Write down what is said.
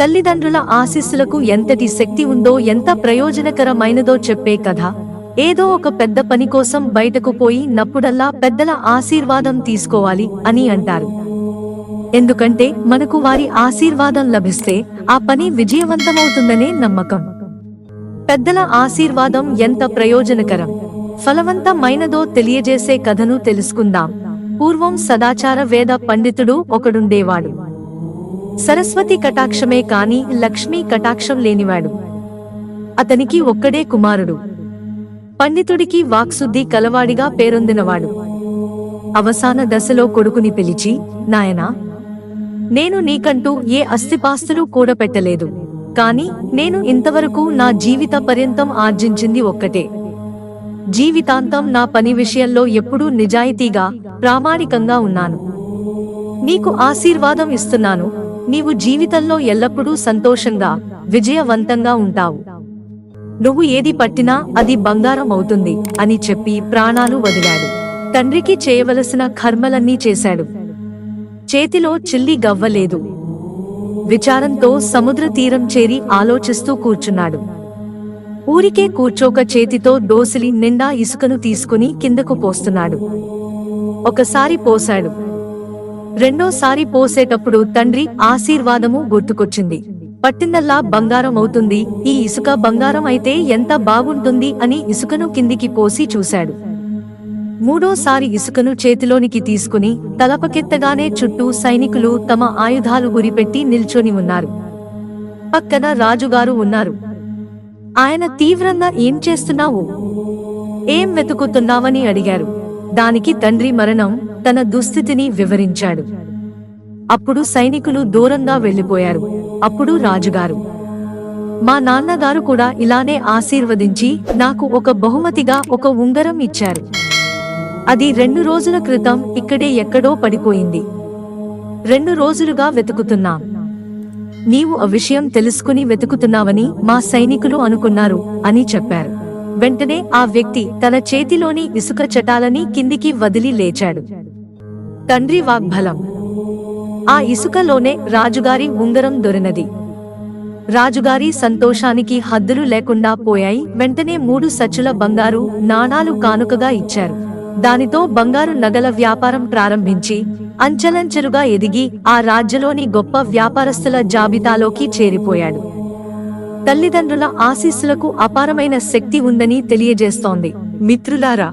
తల్లిదండ్రుల ఆశీస్సులకు ఎంతటి శక్తి ఉందో ఎంత ప్రయోజనకరమైనదో చెప్పే కథ. ఏదో ఒక పెద్ద పని కోసం బయటకు పోయి నప్పుడల్లా పెద్దల ఆశీర్వాదం తీసుకోవాలి అని అంటారు. ఎందుకంటే మనకు వారి ఆశీర్వాదం లభిస్తే ఆ పని విజయవంతమవుతుందనే నమ్మకం. పెద్దల ఆశీర్వాదం ఎంత ప్రయోజనకరం. ఫలవంతమైనదో తెలియజేసే కథను తెలుసుకుందాం. పూర్వం సదాచార వేద పండితుడు ఒకడుండేవాడు. సరస్వతి కటాక్షమే కాని లక్ష్మీ కటాక్షం లేనివాడు. అతనికి ఒక్కడే కుమారుడు. పండితుడికి వాక్శుద్ధి కలవాడిగా పేరొందినవాడు. అవసాన దశలో కొడుకుని పిలిచి నాయనా నేను నీకంటూ ఏ అస్థిపాస్తులు కూడపెట్టలేదు. కాని నేను ఇంతవరకు నా జీవిత పర్యంతం ఆర్జించింది ఒక్కటే. జీవితాంతం నా పని విషయంలో ఎప్పుడూ నిజాయితీగా ప్రామాణికంగా ఉన్నాను. నీకు ఆశీర్వాదం ఇస్తున్నాను. నీవు జీవితంలో ఎల్లప్పుడూ సంతోషంగా విజయవంతంగా ఉంటావు. నువ్వు ఏది పట్టినా అది బంగారం అవుతుంది అని చెప్పి ప్రాణాలు వదిలాడు. తండ్రికి చేయవలసిన కర్మలన్నీ చేశాడు. చేతిలో చిల్లి గవ్వలేదు. విచారంతో సముద్ర తీరం చేరి ఆలోచిస్తూ కూర్చున్నాడు. ఊరికే కూర్చోక చేతితో దోసిలి నిండా ఇసుకను తీసుకుని కిందకు పోస్తున్నాడు. ఒకసారి పోశాడు. రెండోసారి పోసేటప్పుడు తండ్రి ఆశీర్వాదము గుర్తుకొచ్చింది. పట్టిందల్లా బంగారం అవుతుంది ఈ ఇసుక బంగారం అయితే ఎంత బాగుంటుంది అని ఇసుకను కిందికి పోసి చూశాడు. మూడోసారి ఇసుకను చేతిలోనికి తీసుకుని తలపకెత్తగానే చుట్టూ సైనికులు తమ ఆయుధాలు గురిపెట్టి నిల్చొని ఉన్నారు. పక్కన రాజుగారు ఉన్నారు. ఆయన తీవ్రంగా ఏం చేస్తున్నావు? ఏం వెతుకుతున్నావని అడిగారు. దానికి తండ్రి మరణం తన దుస్థితిని వివరించాడు. అప్పుడు సైనికులు దూరంగా వెళ్ళిపోయారు అప్పుడు రాజుగారు మా నాన్నగారు కూడా ఇలానే ఆశీర్వదించి నాకు ఒక బహుమతిగా ఒక ఉంగరం ఇచ్చారు. అది రెండు రోజుల క్రితం ఇక్కడే ఎక్కడో పడిపోయింది. రెండు రోజులుగా వెతుకుతున్నాం. నీవు ఆ విషయం తెలుసుకుని వెతుకుతున్నావని మా సైనికులు అనుకున్నారు అని చెప్పారు. వెంటనే ఆ వ్యక్తి తన చేతిలోని ఇసుక చటాలని కిందికి వదిలి లేచాడు. తండ్రి వాగ్బలం. ఆ ఇసుకలోనే రాజుగారి ఉంగరం దొరినది. రాజుగారి సంతోషానికి హద్దులు లేకుండా పోయాయి. వెంటనే మూడు సచ్చుల బంగారు నాణాలు కానుకగా ఇచ్చారు. దానితో బంగారు నగల వ్యాపారం ప్రారంభించి అంచెలంచెలుగా ఎదిగి ఆ రాజ్యలోని గొప్ప వ్యాపారస్తుల జాబితాలోకి చేరిపోయాడు. తల్లిదండ్రుల ఆశీస్సులకు అపారమైన శక్తి ఉందని తెలియజేస్తోంది. మిత్రులారా